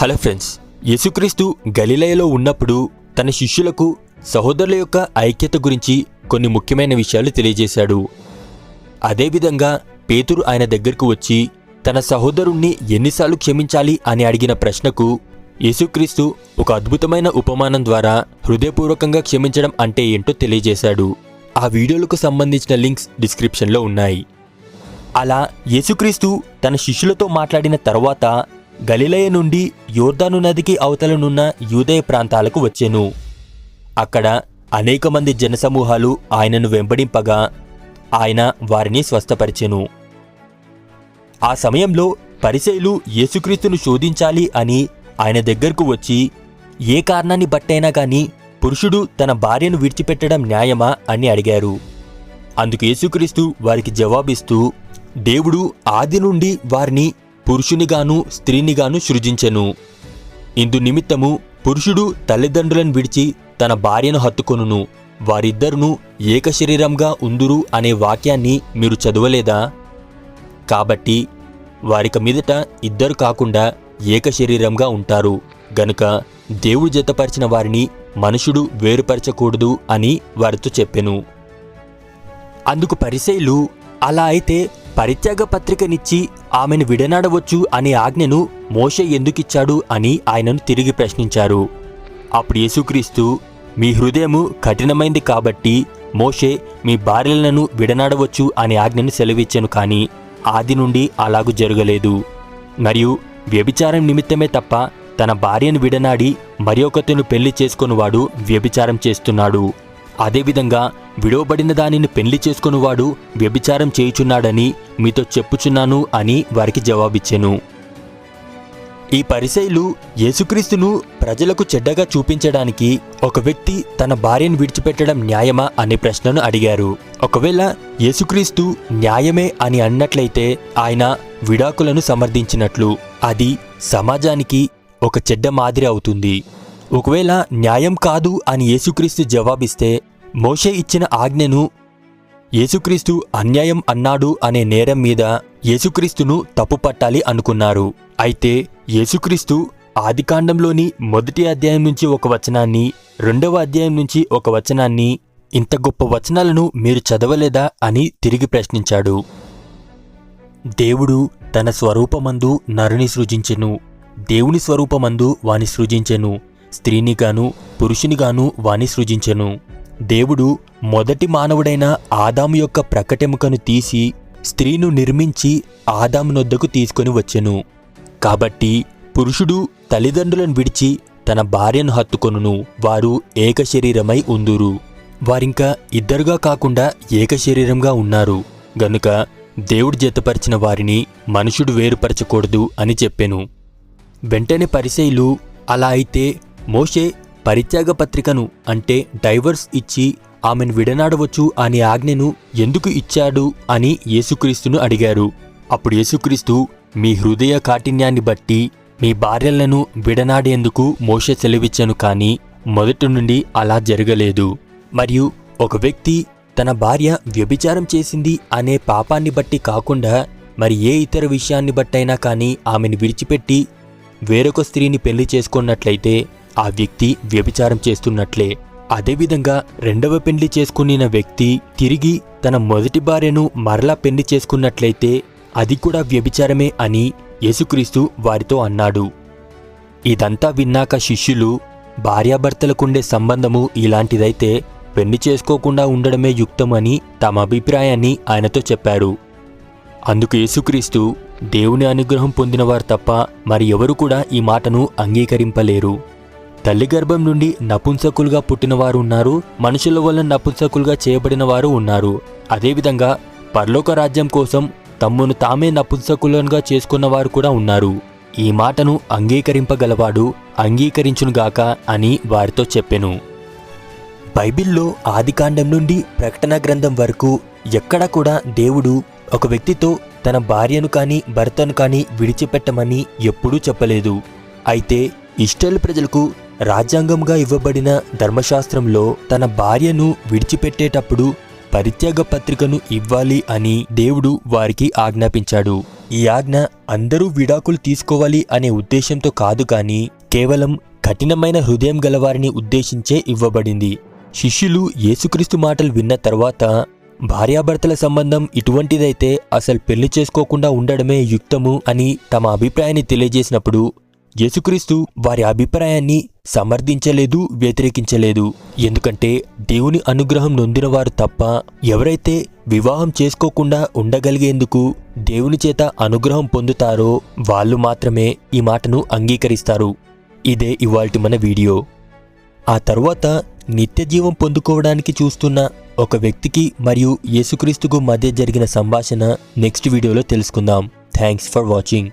Hello friends యేసుక్రీస్తు గలిలయలో ఉన్నప్పుడు తన శిష్యులకు సహోదరుల యొక్క ఐక్యత గురించి కొన్ని ముఖ్యమైన విషయాలు తెలియజేశాడు. అదేవిధంగా పేతురు ఆయన దగ్గరకు వచ్చి తన సహోదరుణ్ణి ఎన్నిసార్లు క్షమించాలి అని అడిగిన ప్రశ్నకు యేసుక్రీస్తు ఒక అద్భుతమైన ఉపమానం ద్వారా హృదయపూర్వకంగా క్షమించడం అంటే ఏంటో తెలియజేశాడు. ఆ వీడియోలకు సంబంధించిన లింక్స్ డిస్క్రిప్షన్లో ఉన్నాయి. అలా యేసుక్రీస్తు తన శిష్యులతో మాట్లాడిన తర్వాత గలిలయ నుండి యోర్దాను నదికి అవతలనున్న యూదయ ప్రాంతాలకు వచ్చెను. అక్కడ అనేక మంది జనసమూహాలు ఆయనను వెంబడింపగా ఆయన వారిని స్వస్థపరిచెను. ఆ సమయంలో పరిశైలు యేసుక్రీస్తును శోధించాలి అని ఆయన దగ్గరకు వచ్చి ఏ కారణాన్ని బట్టైనా గాని పురుషుడు తన భార్యను విడిచిపెట్టడం న్యాయమా? అని అడిగారు. అందుకు యేసుక్రీస్తు వారికి జవాబిస్తూ దేవుడు ఆది నుండి వారిని పురుషునిగాను స్త్రీనిగాను సృజించెను. ఇందు నిమిత్తము పురుషుడు తల్లిదండ్రులను విడిచి తన భార్యను హత్తుకొనును. వారిద్దరును ఏక శరీరంగా ఉందురు అనే వాక్యాన్ని మీరు చదవలేదా? కాబట్టి వారిక మీదట ఇద్దరు కాకుండా ఏక శరీరంగా ఉంటారు. గనుక దేవుడు జతపరిచిన వారిని మనుషుడు వేరుపరచకూడదు అని వారితో చెప్పెను. అందుకు పరిశైలు అలా అయితే పరిత్యాగ పత్రికనిచ్చి ఆమెను విడనాడవచ్చు అనే ఆజ్ఞను మోషే ఎందుకిచ్చాడు అని ఆయనను తిరిగి ప్రశ్నించారు. అప్పుడు యేసుక్రీస్తు మీ హృదయము కఠినమైంది కాబట్టి మోషే మీ భార్యలను విడనాడవచ్చు అనే ఆజ్ఞను సెలవిచ్చాను కానీ ఆది నుండి అలాగూ జరగలేదు. మరియు వ్యభిచారం నిమిత్తమే తప్ప తన భార్యను విడనాడి మరి ఒకతను పెళ్ళి చేసుకొనివాడు వ్యభిచారం చేస్తున్నాడు. అదేవిధంగా విడవబడిన దానిని పెళ్ళి చేసుకునివాడు వ్యభిచారం చేయుచున్నాడని మీతో చెప్పుచున్నాను అని వారికి జవాబిచ్చెను. ఈ పరిశైలు యేసుక్రీస్తును ప్రజలకు చెడ్డగా చూపించడానికి ఒక వ్యక్తి తన భార్యను విడిచిపెట్టడం న్యాయమా అనే ప్రశ్నను అడిగారు. ఒకవేళ యేసుక్రీస్తు న్యాయమే అని అన్నట్లయితే ఆయన విడాకులను సమర్థించినట్లు అది సమాజానికి ఒక చెడ్డ మాదిరి అవుతుంది. ఒకవేళ న్యాయం కాదు అని యేసుక్రీస్తు జవాబిస్తే మోషే ఇచ్చిన ఆజ్ఞను యేసుక్రీస్తు అన్యాయం అన్నాడు అనే నేరం మీద యేసుక్రీస్తును తప్పుపట్టాలి అనుకున్నారు. అయితే యేసుక్రీస్తు ఆదికాండంలోని మొదటి అధ్యాయం నుంచి ఒక వచనాన్ని రెండవ అధ్యాయం నుంచి ఒక వచనాన్ని ఇంత గొప్ప వచనాలను మీరు చదవలేదా అని తిరిగి ప్రశ్నించాడు. దేవుడు తన స్వరూపమందు నరుని సృజించెను. దేవుని స్వరూపమందు వాని సృజించెను. స్త్రీనిగాను పురుషునిగాను వాని సృజించెను. దేవుడు మొదటి మానవుడైన ఆదాము యొక్క ప్రకటెముకను తీసి స్త్రీను నిర్మించి ఆదామునొద్దకు తీసుకొని వచ్చెను. కాబట్టి పురుషుడు తల్లిదండ్రులను విడిచి తన భార్యను హత్తుకొనును. వారు ఏక శరీరమై ఉందురు. వారింకా ఇద్దరుగా కాకుండా ఏక శరీరంగా ఉన్నారు. గనుక దేవుడు జతపరిచిన వారిని మనుషుడు వేరుపరచకూడదు అని చెప్పెను. వెంటనే పరిశైలు అలా అయితే మోషే పరిత్యాగ పత్రికను అంటే డైవర్స్ ఇచ్చి ఆమెను విడనాడవచ్చు అనే ఆజ్ఞను ఎందుకు ఇచ్చాడు అని యేసుక్రీస్తును అడిగారు. అప్పుడు యేసుక్రీస్తు మీ హృదయ కాఠిన్యాన్ని బట్టి మీ భార్యలను విడనాడేందుకు మోషే సెలవిచ్చాను కానీ మొదటి నుండి అలా జరగలేదు. మరియు ఒక వ్యక్తి తన భార్య వ్యభిచారం చేసింది అనే పాపాన్ని బట్టి కాకుండా మరి ఏ ఇతర విషయాన్ని బట్టైనా కానీ ఆమెను విడిచిపెట్టి వేరొక స్త్రీని పెళ్ళి చేసుకున్నట్లయితే ఆ వ్యక్తి వ్యభిచారం చేస్తున్నట్లే. అదేవిధంగా రెండవ పెళ్ళి చేసుకునిన వ్యక్తి తిరిగి తన మొదటి భార్యను మరలా పెళ్ళి చేసుకున్నట్లయితే అది కూడా వ్యభిచారమే అని యేసుక్రీస్తు వారితో అన్నాడు. ఇదంతా విన్నాక శిష్యులు భార్యాభర్తలకుండే సంబంధము ఇలాంటిదైతే పెళ్ళి చేసుకోకుండా ఉండడమే యుక్తమని తమ అభిప్రాయాన్ని ఆయనతో చెప్పారు. అందుకు యేసుక్రీస్తు దేవుని అనుగ్రహం పొందినవారు తప్ప మరి ఎవరు కూడా ఈ మాటను అంగీకరింపలేరు. తల్లి గర్భం నుండి నపుంసకులుగా పుట్టినవారు ఉన్నారు. మనుషుల వల్ల నపుంసకులుగా చేయబడిన వారు ఉన్నారు. అదేవిధంగా పరలోక రాజ్యం కోసం తమ్మును తామే నపుంసకులుగా చేసుకున్నవారు కూడా ఉన్నారు. ఈ మాటను అంగీకరింపగలవాడు అంగీకరించునుగాక అని వారితో చెప్పెను. బైబిల్లో ఆదికాండం నుండి ప్రకటన గ్రంథం వరకు ఎక్కడా కూడా దేవుడు ఒక వ్యక్తితో తన భార్యను కానీ భర్తను కానీ విడిచిపెట్టమని ఎప్పుడూ చెప్పలేదు. అయితే ఇష్టల్ ప్రజలకు రాజ్యాంగంగా ఇవ్వబడిన ధర్మశాస్త్రంలో తన భార్యను విడిచిపెట్టేటప్పుడు పరిత్యాగ పత్రికను ఇవ్వాలి అని దేవుడు వారికి ఆజ్ఞాపించాడు. ఈ ఆజ్ఞ అందరూ విడాకులు తీసుకోవాలి అనే ఉద్దేశంతో కాదు కానీ కేవలం కఠినమైన హృదయం గలవారిని ఉద్దేశించే ఇవ్వబడింది. శిష్యులు యేసుక్రీస్తు మాటలు విన్న తర్వాత భార్యాభర్తల సంబంధం ఇటువంటిదైతే అసలు పెళ్ళి చేసుకోకుండా ఉండడమే యుక్తము అని తమ అభిప్రాయాన్ని తెలియజేసినప్పుడు యేసుక్రీస్తు వారి అభిప్రాయాన్ని సమర్థించలేదు వ్యతిరేకించలేదు. ఎందుకంటే దేవుని అనుగ్రహం నొందినవారు తప్ప ఎవరైతే వివాహం చేసుకోకుండా ఉండగలిగేందుకు దేవుని చేత అనుగ్రహం పొందుతారో వాళ్ళు మాత్రమే ఈ మాటను అంగీకరిస్తారు. ఇదే ఇవాల్టి మన వీడియో. ఆ తరువాత నిత్య జీవం పొందుకోవడానికి చూస్తున్న ఒక వ్యక్తికి మరియు యేసుక్రీస్తుకు మధ్య జరిగిన సంభాషణ నెక్స్ట్ వీడియోలో తెలుసుకుందాం. Thanks for watching.